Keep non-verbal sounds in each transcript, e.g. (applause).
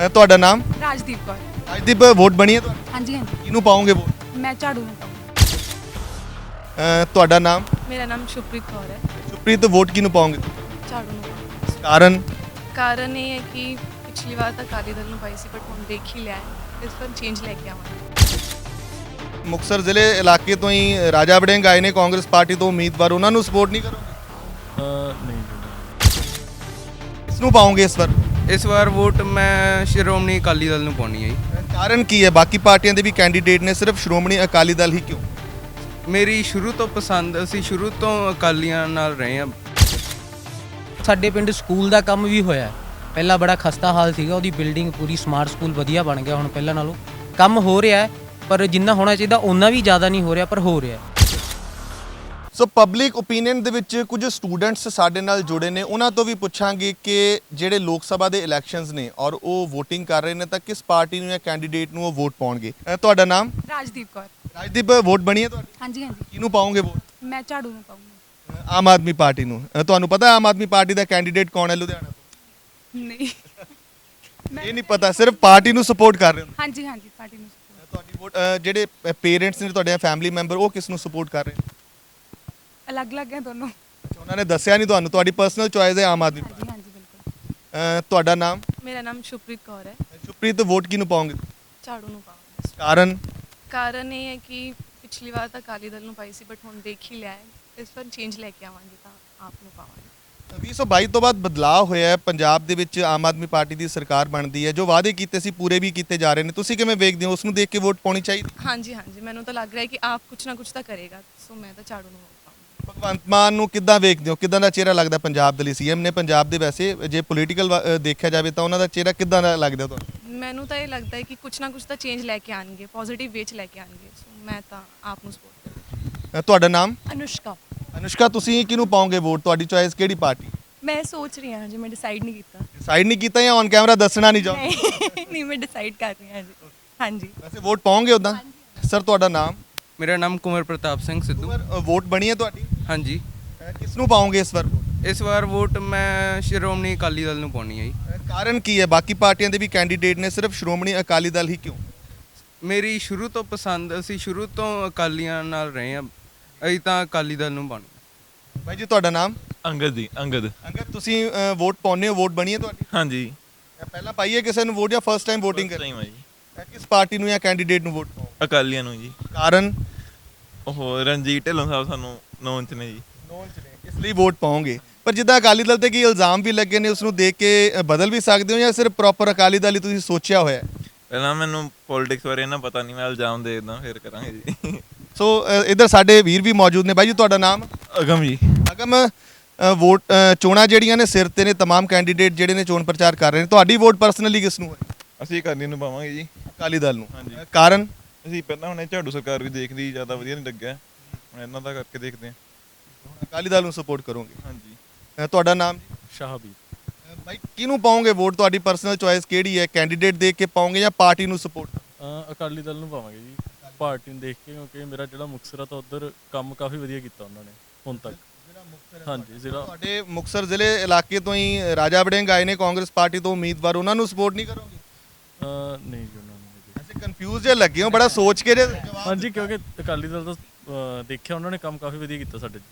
ਅ, ਤੁਹਾਡਾ ਨਾਮ? ਰਾਜਦੀਪ ਕੌਰ। ਰਾਜਦੀਪ ਵੋਟ ਬਣੀ ਹੈ ਤੁਹਾਡੀ? ਹਾਂਜੀ ਹਾਂਜੀ। ਕਿਹਨੂੰ ਪਾਓਗੇ ਵੋਟ? ਮੈਂ ਝਾੜੂ ਨੂੰ ਅ, ਤੁਹਾਡਾ ਨਾਮ? ਮੇਰਾ ਨਾਮ ਸ਼ੁਭਪ੍ਰੀਤ ਕੌਰ ਹੈ। ਸੁਪ੍ਰੀਤ ਵੋਟ ਕਿਹਨੂੰ ਪਾਓਗੇ? ਝਾੜੂ ਨੂੰ। ਕਾਰਨ? ਕਾਰਨ ਇਹ ਹੈ ਕਿ ਪਿਛਲੀ ਵਾਰ ਤਾਂ ਅਕਾਲੀ ਦਲ ਨੂੰ ਪਾਈ ਸੀ ਬਟ ਹੁਣ ਦੇਖ ਹੀ ਲਿਆ ਹੈ। ਇਸ ਵਾਰ ਚੇਂਜ ਲੈ ਕੇ ਆਵਾਂਗੇ। ਮੁਕਸਰ ਜ਼ਿਲ੍ਹੇ ਇਲਾਕੇ ਤੋਂ ਹੀ ਰਾਜਾ ਵੜਿੰਗ ਆਏ ਨੇ ਕਾਂਗਰਸ ਪਾਰਟੀ ਤੋਂ ਉਮੀਦਵਾਰ। ਉਹਨਾਂ ਨੂੰ ਸਪੋਰਟ ਨਹੀਂ ਕਰੋਗੇ? ਨਹੀਂ। ਕਿਸ ਨੂੰ ਪਾਓਗੇ ਇਸ ਵਾਰ? ਇਸ ਵਾਰ ਵੋਟ ਮੈਂ ਸ਼੍ਰੋਮਣੀ ਅਕਾਲੀ ਦਲ ਨੂੰ ਪਾਉਣੀ ਹੈ ਜੀ। ਕਾਰਨ ਕੀ ਹੈ? ਬਾਕੀ ਪਾਰਟੀਆਂ ਦੇ ਵੀ ਕੈਂਡੀਡੇਟ ਨੇ ਸਿਰਫ ਸ਼੍ਰੋਮਣੀ ਅਕਾਲੀ ਦਲ ਹੀ ਕਿਉਂ? ਮੇਰੀ ਸ਼ੁਰੂ ਤੋਂ ਪਸੰਦ ਅਸੀਂ ਸ਼ੁਰੂ ਤੋਂ ਅਕਾਲੀਆਂ ਨਾਲ ਰਹੇ ਹਾਂ। ਸਾਡੇ ਪਿੰਡ ਸਕੂਲ ਦਾ ਕੰਮ ਵੀ ਹੋਇਆ ਹੈ। ਪਹਿਲਾਂ ਬੜਾ ਖਸਤਾ ਹਾਲ ਸੀਗਾ ਉਹਦੀ ਬਿਲਡਿੰਗ ਪੂਰੀ ਸਮਾਰਟ ਸਕੂਲ ਵਧੀਆ ਬਣ ਗਿਆ ਹੁਣ ਪਹਿਲਾਂ ਨਾਲੋਂ। ਕੰਮ ਹੋ ਰਿਹਾ ਹੈ, ਪਰ ਜਿੰਨਾ ਹੋਣਾ ਚਾਹੀਦਾ ਉਹਨਾਂ ਵੀ ਜ਼ਿਆਦਾ ਨਹੀਂ ਹੋ ਰਿਹਾ ਪਰ ਹੋ ਰਿਹਾ ਹੈ। ਸੋ ਪਬਲਿਕ ਓਪੀਨੀਅਨ ਦੇ ਵਿੱਚ ਕੁਝ ਸਟੂਡੈਂਟਸ ਸਾਡੇ ਨਾਲ ਜੁੜੇ ਨੇ। ਉਹਨਾਂ ਤੋਂ ਵੀ ਪੁੱਛਾਂਗੇ ਕਿ ਜਿਹੜੇ ਲੋਕ ਸਭਾ ਦੇ ਇਲੈਕਸ਼ਨਸ ਨੇ ਔਰ ਉਹ VOTING ਕਰ ਰਹੇ ਨੇ ਤਾਂ ਕਿਸ ਪਾਰਟੀ ਨੂੰ ਜਾਂ ਕੈਂਡੀਡੇਟ ਨੂੰ ਉਹ ਵੋਟ ਪਾਉਣਗੇ? ਅ, ਤੁਹਾਡਾ ਨਾਮ? ਰਾਜਦੀਪ ਕੌਰ। ਰਾਜਦੀਪ ਵੋਟ ਬਣੀ ਹੈ ਤੁਹਾਡੀ? ਹਾਂਜੀ ਹਾਂਜੀ। ਕਿਹਨੂੰ ਪਾਓਗੇ ਵੋਟ ਮੈਂ ਝਾੜੂ ਨੂੰ ਪਾਉਂਗੀ ਆਮ ਆਦਮੀ ਪਾਰਟੀ ਨੂੰ। ਅ, ਤੁਹਾਨੂੰ ਪਤਾ ਆਮ ਆਦਮੀ ਪਾਰਟੀ ਦਾ ਕੈਂਡੀਡੇਟ ਕੌਣ ਹੈ ਲੁਧਿਆਣਾ ਤੋਂ? ਨਹੀਂ। ਇਹ ਨਹੀਂ ਪਤਾ ਸਿਰਫ ਪਾਰਟੀ ਨੂੰ ਸਪੋਰਟ ਕਰ ਰਹੇ ਹੋ। ਹਾਂਜੀ ਹਾਂਜੀ ਪਾਰਟੀ ਨੂੰ support। ਤੁਹਾਡੀ ਵੋਟ ਅ, ਜਿਹੜੇ ਪੇਰੈਂਟਸ ਨੇ ਤੁਹਾਡੇ ਫੈਮਿਲੀ ਮੈਂਬਰ ਉਹ ਕਿਸ ਨੂੰ ਸਪੋਰਟ ਕਰ ਰਹੇ ਨੇ? ਅਲੱਗ-ਅਲੱਗ ਹੈ ਦੋਨੋਂ। ਅੱਛਾ, ਉਹਨਾਂ ਨੇ ਦੱਸਿਆ ਨਹੀਂ ਤੁਹਾਨੂੰ ਤੁਹਾਡੀ ਪਰਸਨਲ ਚੁਆਇਸ ਹੈ ਆਮ ਆਦਮੀ ਹਾਂਜੀ ਹਾਂਜੀ ਬਿਲਕੁਲ। ਪਾਰਟੀ ਤੁਹਾਡਾ ਨਾਮ? ਮੇਰਾ ਨਾਮ ਸ਼ੁਭਪ੍ਰੀਤ ਕੌਰ ਹੈ। ਸੁਪ੍ਰੀਤ ਵੋਟ ਕਿਹਨੂੰ ਪਾਓਗੇ? ਝਾੜੂ ਨੂੰ ਪਾਉਂਗੀ ਕਾਰਨ? ਕਾਰਨ ਇਹ ਹੈ ਕਿ ਪਿਛਲੀ ਵਾਰ ਤਾਂ ਅਕਾਲੀ ਦਲ ਨੂੰ ਪਾਈ ਸੀ ਬਟ ਹੁਣ ਦੇਖ ਹੀ ਲਿਆ ਹੈ। ਇਸ ਵਾਰ ਚੇਂਜ ਲੈ ਕੇ ਆਵਾਂਗੇ ਤਾਂ ਆਪ ਨੂੰ ਪਾਵਾਂਗੇ। 2022 ਤੋਂ ਬਾਅਦ ਬਦਲਾਅ ਹੋਇਆ ਹੈ ਪੰਜਾਬ ਦੇ ਵਿੱਚ ਆਮ ਆਦਮੀ ਪਾਰਟੀ ਦੀ ਸਰਕਾਰ ਬਣਦੀ ਹੈ। ਜੋ ਵਾਅਦੇ ਕੀਤੇ ਸੀ ਪੂਰੇ ਵੀ ਕੀਤੇ ਜਾ ਰਹੇ ਨੇ। ਤੁਸੀਂ ਕਿਵੇਂ ਵੇਖਦੇ ਹੋ? ਉਸ ਨੂੰ ਦੇਖ ਕੇ ਵੋਟ ਪਾਉਣੀ ਚਾਹੀਦੀ? ਹਾਂਜੀ ਹਾਂਜੀ। ਮੈਨੂੰ ਤਾਂ ਲੱਗ ਰਿਹਾ ਹੈ ਕਿ ਆਪ ਕੁਛ ਨਾ ਕੁਛ ਤਾਂ ਕਰੇਗਾ। ਸੋ ਮੈਂ ਤਾਂ ਝਾੜੂ ਨੂੰ ਵੋਟ ਪਾਉਂਗੀ ਭਗਵੰਤ ਮਾਨ ਨੂੰ ਕਿੱਦਾਂ ਵੇਖਦੇ ਹੋ? ਕਿੱਦਾਂ ਦਾ ਚਿਹਰਾ ਲੱਗਦਾ ਪੰਜਾਬ ਦੇ ਲਈ? ਸੀਐਮ ਨੇ ਪੰਜਾਬ ਦੇ ਵੈਸੇ ਜੇ ਪੋਲੀਟੀਕਲ ਦੇਖਿਆ ਜਾਵੇ ਤਾਂ ਉਹਨਾਂ ਦਾ ਚਿਹਰਾ ਕਿੱਦਾਂ ਦਾ ਲੱਗਦਾ ਤੁਹਾਨੂੰ? ਮੈਨੂੰ ਤਾਂ ਇਹ ਲੱਗਦਾ ਹੈ ਕਿ ਕੁਛ ਨਾ ਕੁਛ ਤਾਂ ਚੇਂਜ ਲੈ ਕੇ ਆਣਗੇ ਪੋਜ਼ਿਟਿਵ ਵੇ ਚ ਲੈ ਕੇ ਆਣਗੇ ਸੋ ਮੈਂ ਤਾਂ ਆਪ ਨੂੰ ਸਪੋਰਟ ਕਰਾਂਗੀ ਅ, ਤੁਹਾਡਾ ਨਾਮ? ਅਨੁਸ਼ਕਾ। ਅਨੁਸ਼ਕਾ ਤੁਸੀਂ ਕਿਹਨੂੰ ਪਾਓਗੇ ਵੋਟ? ਤੁਹਾਡੀ ਚੁਆਇਸ ਕਿਹੜੀ ਪਾਰਟੀ? ਮੈਂ ਸੋਚ ਰਹੀ ਹਾਂ ਜੀ ਮੈਂ ਡਿਸਾਈਡ ਨਹੀਂ ਕੀਤਾ। ਡਿਸਾਈਡ ਨਹੀਂ ਕੀਤਾ ਜਾਂ ਔਨ ਕੈਮਰਾ ਦੱਸਣਾ ਨਹੀਂ ਚਾਹੁੰਦੇ? ਨਹੀਂ ਮੈਂ ਡਿਸਾਈਡ ਕਰ ਰਹੀ ਹਾਂ ਜੀ ਹਾਂਜੀ। ਵੈਸੇ ਵੋਟ ਪਾਓਗੇ ਉਦਾਂ ਸਰ ਤੁਹਾਡਾ ਨਾਮ? ਮੇਰਾ ਨਾਮ ਕੁਮਰ ਪ੍ਰਤਾਪ ਸਿੰਘ ਸਿੱਧੂ। ਵੋਟ ਬਣੀ ਹੈ ਤੁਹਾਡੀ? ਹਾਂਜੀ। ਅ, ਕਿਸ ਨੂੰ ਪਾਓਗੇ ਇਸ ਵਾਰ vote? ਇਸ ਵਾਰ ਵੋਟ ਮੈਂ ਸ਼੍ਰੋਮਣੀ ਅਕਾਲੀ ਦਲ ਨੂੰ ਪਾਉਣੀ ਹੈ ਜੀ। ਅ, ਕਾਰਨ ਕੀ ਹੈ? ਬਾਕੀ ਪਾਰਟੀਆਂ ਦੇ ਵੀ ਕੈਂਡੀਡੇਟ ਨੇ ਸਿਰਫ ਸ਼੍ਰੋਮਣੀ ਅਕਾਲੀ ਦਲ ਹੀ ਕਿਉਂ? ਮੇਰੀ ਸ਼ੁਰੂ ਤੋਂ ਪਸੰਦ ਅਸੀਂ ਸ਼ੁਰੂ ਤੋਂ ਅਕਾਲੀਆਂ ਨਾਲ ਰਹੇ ਹਾਂ ਅਸੀਂ ਤਾਂ ਅਕਾਲੀ ਦਲ ਨੂੰ ਪਾਉਣੀ ਭਾਈ ਜੀ ਤੁਹਾਡਾ ਨਾਮ? ਅੰਗਦ ਜੀ ਅੰਗਦ। ਅੰਗਦ ਤੁਸੀਂ ਅ, ਵੋਟ ਪਾਉਂਦੇ ਹੋ? ਵੋਟ ਬਣੀ ਹੈ ਤੁਹਾਡੀ? ਹਾਂਜੀ। ਅ, ਪਹਿਲਾਂ ਪਾਈ ਹੈ ਕਿਸੇ ਨੂੰ ਵੋਟ ਜਾਂ ਫਰਸਟ ਟਾਈਮ VOTING ਕਰ? ਟਾਈਮ ਆ ਜੀ। ਅ, ਕਿਸ ਪਾਰਟੀ ਨੂੰ ਜਾਂ ਕੈਂਡੀਡੇਟ ਨੂੰ ਵੋਟ ਪਾਓ ਅਕਾਲੀਆਂ ਨੂੰ ਜੀ ਕਾਰਨ ਉਹ ਰਣਜੀਤ ਢਿੱਲੋਂ ਸਾਹਿਬ ਸਾਨੂੰ ਨੌਨ ਚ ਨੇ ਜੀ ਇਸ ਲਈ ਵੋਟ ਪਾਓਗੇ ਪਰ ਜਿੱਦਾਂ ਅਕਾਲੀ ਦਲ ਤੇ ਕੀ ਇਲਜ਼ਾਮ ਵੀ ਲੱਗੇ ਨੇ ਉਸ ਨੂੰ ਦੇਖ ਕੇ ਅ, ਬਦਲ ਵੀ ਸਕਦੇ ਹੋ ਜਾਂ ਸਿਰਫ ਪ੍ਰੋਪਰ ਅਕਾਲੀ ਦਲ ਹੀ ਤੁਸੀਂ ਸੋਚਿਆ ਹੋਇਆ ਹੈ ਪਹਿਲਾਂ ਮੈਨੂੰ ਪੋਲਿਟਿਕਸ ਬਾਰੇ ਇਹਨਾਂ ਪਤਾ ਨਹੀਂ ਮੈਂ ਇਲਜ਼ਾਮ ਦੇ ਦਿੰਦਾ ਫਿਰ ਕਰਾਂਗੇ ਜੀ ਸੋ ਅ, ਇੱਧਰ ਸਾਡੇ ਵੀਰ ਵੀ ਮੌਜੂਦ ਨੇ ਬਾਈ ਜੀ ਤੁਹਾਡਾ ਨਾਮ ਅਗਮ ਜੀ ਅਗਮ ਅ, ਵੋਟ ਅ, ਚੋਣਾਂ ਜਿਹੜੀਆਂ ਨੇ ਸਿਰ ਤੇ ਨੇ तमाम ਕੈਂਡੀਡੇਟ ਜਿਹੜੇ ਨੇ ਚੋਣ ਪ੍ਰਚਾਰ ਕਰ ਰਹੇ ਨੇ ਤੁਹਾਡੀ ਵੋਟ ਪਰਸਨਲੀ ਕਿਸ ਨੂੰ ਹੈ ਅਸੀਂ ਅਕਾਲੀ ਨੂੰ ਪਾਵਾਂਗੇ ਜੀ ਅਕਾਲੀ ਦਲ ਨੂੰ ਹਾਂਜੀ। ਅ, ਕਾਰਨ ਅਸੀਂ ਪਹਿਲਾਂ ਹੁਣੇ ਝਾੜੂ ਸਰਕਾਰ ਵੀ ਦੇਖਦੀ ਜ਼ਿਆਦਾ ਵਧੀਆ ਨਹੀਂ ਲੱਗਿਆ। ਹੁਣ ਇਹਨਾਂ ਦਾ ਕਰਕੇ ਦੇਖਦੇ ਹਾਂ। ਅਕਾਲੀ ਦਲ ਨੂੰ ਸਪੋਰਟ ਕਰੋਗੇ? ਹਾਂਜੀ। ਅ, ਤੁਹਾਡਾ ਨਾਮ ਜੀ? ਸ਼ਾਹਬੀ ਅ, ਬਾਈ ਕਿਹਨੂੰ ਪਾਓਗੇ ਵੋਟ? ਤੁਹਾਡੀ ਪਰਸਨਲ ਚੁਆਇਸ ਕਿਹੜੀ ਹੈ? ਕੈਂਡੀਡੇਟ ਦੇਖ ਕੇ ਪਾਓਗੇ ਜਾਂ ਪਾਰਟੀ ਨੂੰ ਸਪੋਰਟ ਅਕਾਲੀ ਦਲ ਨੂੰ ਪਾਵਾਂਗੇ ਜੀ। ਪਾਰਟੀ ਨੂੰ ਦੇਖ ਕੇ ਕਿਉਂਕਿ ਮੇਰਾ ਜਿਹੜਾ ਮੁਕਤਸਰ ਆ ਤਾਂ ਉਧਰ ਕੰਮ ਕਾਫੀ ਵਧੀਆ ਕੀਤਾ ਉਹਨਾਂ ਨੇ ਹੁਣ ਤੱਕ। ਹਾਂਜੀ ਜਿਹੜਾ ਤੁਹਾਡੇ ਮੁਕਸਰ ਜ਼ਿਲ੍ਹੇ ਇਲਾਕੇ ਤੋਂ ਹੀ ਰਾਜਾ ਵੜਿੰਗ ਆਏ ਨੇ ਕਾਂਗਰਸ ਪਾਰਟੀ ਤੋਂ ਉਮੀਦਵਾਰ ਉਹਨਾਂ ਨੂੰ ਸਪੋਰਟ ਨਹੀਂ ਕਰੋਗੇ? ਨਹੀਂ ਜੀ ਕਨਫਿਊਜ਼ ਜੇ ਲੱਗੇ ਹੋ ਬੜਾ ਸੋਚ ਕੇ ਜੇ। ਹਾਂਜੀ ਕਿਉਂਕਿ ਅਕਾਲੀ ਦਲ ਦਾ ਦੇਖਿਆ ਉਹਨਾਂ ਨੇ ਕੰਮ ਕਾਫੀ ਵਧੀਆ ਕੀਤਾ ਸਾਡੇ ਚ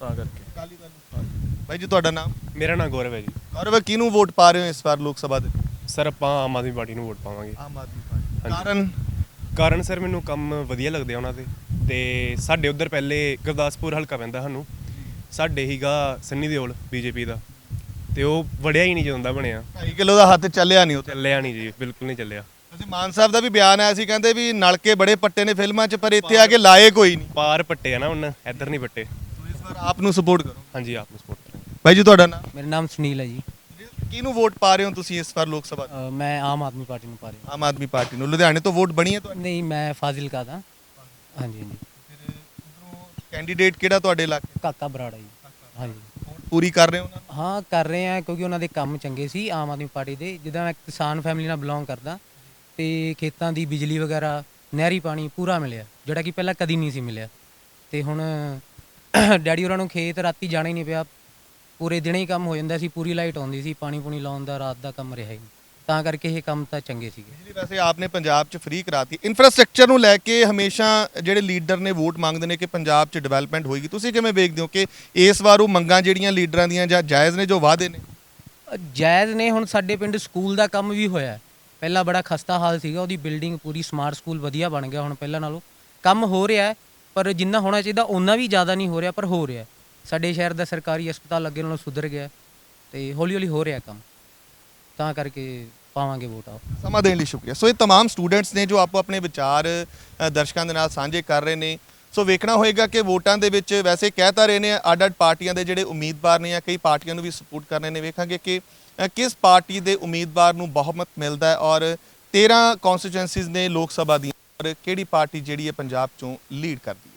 ਤਾਂ ਕਰਕੇ। ਅਕਾਲੀ ਦਲ ਨੂੰ। ਬਾਈ ਜੀ ਤੁਹਾਡਾ ਨਾਮ? ਮੇਰਾ ਨਾਮ ਗੌਰਵ ਹੈ ਜੀ। ਔਰ ਕਿਹਨੂੰ ਵੋਟ ਪਾ ਰਹੇ ਹੋ ਇਸ ਵਾਰ ਲੋਕ ਸਭਾ ਦੇ? ਸਰ ਆਪਾਂ ਆਮ ਆਦਮੀ ਪਾਰਟੀ ਨੂੰ ਵੋਟ ਪਾਵਾਂਗੇ। ਆਮ ਆਦਮੀ ਪਾਰਟੀ। ਕਾਰਨ? ਕਾਰਨ ਸਰ ਮੈਨੂੰ ਕੰਮ ਵਧੀਆ ਲੱਗਦੇ ਆ ਉਹਨਾਂ ਦੇ। ਤੇ ਸਾਡੇ ਉਧਰ ਪਹਿਲੇ ਗੁਰਦਾਸਪੁਰ ਹਲਕਾ ਪੈਂਦਾ ਸਾਨੂੰ। ਸਾਡੇ ਹੀਗਾ ਸੰਨੀ ਦਿਓਲ ਬੀਜੇਪੀ ਦਾ। ਤੇ ਉਹ ਵੜਿਆ ਹੀ ਨਹੀਂ ਜਦੋਂ ਦਾ ਬਣਿਆ। 2 ਕਿਲੋ ਦਾ ਹੱਥ ਚੱਲਿਆ ਨਹੀਂ ਉੱਥੇ। ਚੱਲਿਆ ਨਹੀਂ ਜੀ ਬਿਲਕੁਲ ਨਹੀਂ ਚੱਲਿਆ। ਅਸੀਂ ਮਾਨ ਸਾਹਿਬ ਦਾ ਵੀ ਬਿਆਨ ਆਇਆ ਸੀ ਕਹਿੰਦੇ ਵੀ ਨਲਕੇ ਬੜੇ ਪੱਟੇ ਨੇ ਫਿਲਮਾਂ 'ਚ ਪਰ ਇੱਥੇ ਆ ਕੇ ਲਾਏ ਕੋਈ ਨਹੀਂ। ਪਾਰ ਪੱਟੇ ਆ ਨਾ ਉਹਨਾਂ ਇੱਧਰ ਨਹੀਂ ਪੱਟੇ। ਇਸ ਵਾਰ ਆਪ ਨੂੰ ਸਪੋਰਟ ਕਰੋ। ਹਾਂਜੀ ਆਪ ਨੂੰ ਸਪੋਰਟ ਕਰਾਂਗੇ ਬਾਈ ਜੀ ਤੁਹਾਡਾ ਨਾਮ? ਮੇਰਾ ਨਾਮ ਸੁਨੀਲ ਹੈ ਜੀ। ਕਿਹਨੂੰ ਵੋਟ ਪਾ ਰਹੇ ਹੋ ਤੁਸੀਂ ਇਸ ਵਾਰ ਲੋਕ ਸਭਾ 'ਚ? ਅ, ਮੈਂ ਆਮ ਆਦਮੀ ਪਾਰਟੀ ਨੂੰ ਪਾ ਰਿਹਾ। ਆਮ ਆਦਮੀ ਪਾਰਟੀ ਨੂੰ। ਲੁਧਿਆਣੇ ਤੋਂ ਵੋਟ ਬਣੀ ਹੈ ਤੁਹਾਡੀ? ਨਹੀਂ ਮੈਂ ਫਾਜ਼ਿਲਕਾ ਦਾ। ਹਾਂਜੀ ਹਾਂਜੀ। ਕੈਂਡੀਡੇਟ ਕਿਹੜਾ ਤੁਹਾਡੇ ਇਲਾਕੇ ਕਾਕਾ ਬਰਾੜਾ ਜੀ। ਹਾਂਜੀ। ਵੋਟ ਪੂਰੀ ਕਰ ਰਹੇ ਹੋ ਉਹਨਾਂ ਨੂੰ? ਹਾਂ ਕਰ ਰਹੇ ਆ ਕਿਉਂਕਿ ਉਹਨਾਂ ਦੇ ਕੰਮ ਚੰਗੇ ਸੀ ਆਮ ਆਦਮੀ ਪਾਰਟੀ ਦੇ। ਜਿੱਦਾਂ ਮੈਂ ਕਿਸਾਨ ਫੈਮਿਲੀ ਨਾਲ ਬਿਲੋਂਗ ਕਰਦਾ ਤੇ ਖੇਤਾਂ ਦੀ ਬਿਜਲੀ ਵਗੈਰਾ ਨਹਿਰੀ ਪਾਣੀ ਪੂਰਾ ਮਿਲਿਆ ਜਿਹੜਾ ਕਿ ਪਹਿਲਾਂ ਕਦੀ ਨਹੀਂ ਸੀ ਮਿਲਿਆ। ਤੇ ਹੁਣ (coughs) ਡੈਡੀ ਹੋਰਾਂ ਨੂੰ ਖੇਤ ਰਾਤੀ ਜਾਣਾ ਹੀ ਨਹੀਂ ਪਿਆ। ਪੂਰੇ ਦਿਨੇ ਹੀ ਕੰਮ ਹੋ ਜਾਂਦਾ ਸੀ ਪੂਰੀ ਲਾਈਟ ਆਉਂਦੀ ਸੀ ਪਾਣੀ ਪੂਣੀ ਲਾਉਣ ਦਾ ਰਾਤ ਦਾ ਕੰਮ ਰਿਹਾ ਹੀ ਨਹੀਂ। ਤਾਂ ਕਰਕੇ ਇਹ ਕੰਮ ਤਾਂ ਚੰਗੇ ਸੀਗੇ। ਬਿਜਲੀ ਵੈਸੇ ਆਪਨੇ ਪੰਜਾਬ 'ਚ ਫ੍ਰੀ ਕਰਾਤੀ। ਇਨਫਰਾਸਟ੍ਰਕਚਰ ਨੂੰ ਲੈ ਕੇ ਹਮੇਸ਼ਾ ਜਿਹੜੇ ਲੀਡਰ ਨੇ ਵੋਟ ਮੰਗਦੇ ਨੇ ਕਿ ਪੰਜਾਬ 'ਚ ਡਿਵੈਲਪਮੈਂਟ ਹੋਏਗੀ। ਤੁਸੀਂ ਕਿਵੇਂ ਵੇਖਦੇ ਹੋ ਕਿ ਇਸ ਵਾਰ ਉਹ ਮੰਗਾਂ ਜਿਹੜੀਆਂ ਲੀਡਰਾਂ ਦੀਆਂ ਜਾਂ ਜਾਇਜ਼ ਨੇ ਜੋ ਵਾਅਦੇ ਨੇ? ਅ, ਜਾਇਜ਼ ਨੇ ਹੁਣ ਸਾਡੇ ਪਿੰਡ ਸਕੂਲ ਦਾ ਕੰਮ ਵੀ ਹੋਇਆ। ਹੈ। ਪਹਿਲਾਂ ਬੜਾ ਖਸਤਾ ਹਾਲ ਸੀਗਾ ਉਹਦੀ ਬਿਲਡਿੰਗ ਪੂਰੀ ਸਮਾਰਟ ਸਕੂਲ ਵਧੀਆ ਬਣ ਗਿਆ ਹੁਣ ਪਹਿਲਾਂ ਨਾਲੋਂ ਕੰਮ ਹੋ ਰਿਹਾ ਹੈ, ਪਰ ਜਿੰਨਾ ਹੋਣਾ ਚਾਹੀਦਾ ਉਹਨਾਂ ਵੀ ਜ਼ਿਆਦਾ ਨਹੀਂ ਹੋ ਰਿਹਾ ਪਰ ਹੋ ਰਿਹਾ ਹੈ। ਸਾਡੇ ਸ਼ਹਿਰ ਦਾ ਸਰਕਾਰੀ ਹਸਪਤਾਲ ਅੱਗੇ ਨਾਲੋਂ ਸੁਧਰ ਗਿਆ ਹੈ ਤੇ ਹੌਲੀ ਹੌਲੀ ਹੋ ਰਿਹਾ ਕੰਮ ਤਾਂ ਕਰਕੇ ਪਾਵਾਂਗੇ ਵੋਟ ਆਓ ਸਮਾਂ ਦੇਣ ਲਈ ਸ਼ੁਕਰੀਆ ਸੋ ਇਹ तमाम ਸਟੂਡੈਂਟਸ ਨੇ ਜੋ ਆਪੋ ਆਪਣੇ ਵਿਚਾਰ ਅ, ਦਰਸ਼ਕਾਂ ਦੇ ਨਾਲ ਸਾਂਝੇ ਕਰ ਰਹੇ ਨੇ ਸੋ ਵੇਖਣਾ ਹੋਏਗਾ ਕਿ ਵੋਟਾਂ ਦੇ ਵਿੱਚ ਵੈਸੇ ਕਹਿ ਤਾਂ ਰਹੇ ਨੇ ਅੱਡ ਅੱਡ ਪਾਰਟੀਆਂ ਦੇ ਜਿਹੜੇ ਉਮੀਦਵਾਰ ਨੇ ਜਾਂ ਕਈ ਪਾਰਟੀਆਂ ਨੂੰ ਵੀ ਸਪੋਰਟ ਕਰ ਰਹੇ ਨੇ ਵੇਖਾਂਗੇ ਕਿ ਅ, ਕਿਸ ਪਾਰਟੀ ਦੇ ਉਮੀਦਵਾਰ ਨੂੰ ਬਹੁਮਤ ਮਿਲਦਾ ਹੈ ਔਰ 13 ਕਨਸਟੀਚੁਐਂਸੀਜ਼ ਨੇ ਲੋਕ ਸਭਾ ਦੀਆਂ ਔਰ ਕਿਹੜੀ ਪਾਰਟੀ ਜਿਹੜੀ ਹੈ ਪੰਜਾਬ ਚੋਂ ਲੀਡ ਕਰਦੀ ਹੈ?